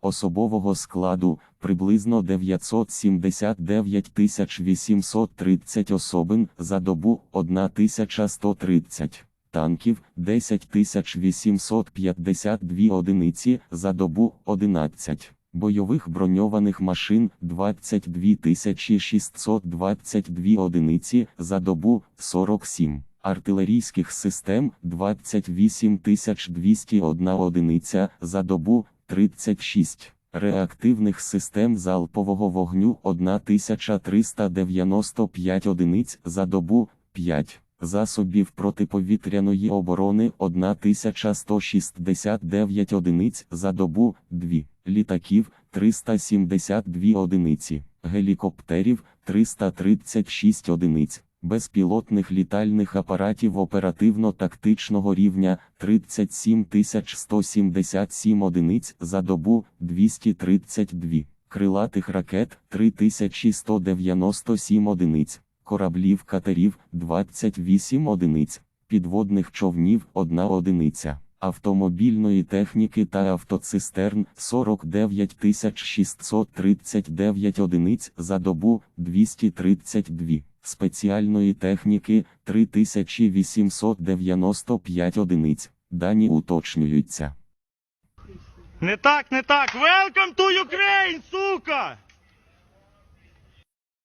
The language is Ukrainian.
особового складу приблизно 979 830 особин за добу 1130 танків 10 852 одиниці за добу 11. Бойових броньованих машин 22 622 одиниці за добу 47. Артилерійських систем 28 201 одиниця за добу 36. Реактивних систем залпового вогню 1395 одиниць за добу 5. Засобів протиповітряної оборони 1169 одиниць за добу 2, літаків 372 одиниці, гелікоптерів 336 одиниць, безпілотних літальних апаратів оперативно-тактичного рівня 37 177 одиниць за добу 232, крилатих ракет 3197 одиниць кораблів катерів 28 одиниць, підводних човнів 1 одиниця, автомобільної техніки та автоцистерн 49 639 одиниць за добу 232, спеціальної техніки 3895 одиниць. Дані уточнюються. Не так, не так. Welcome to Ukraine!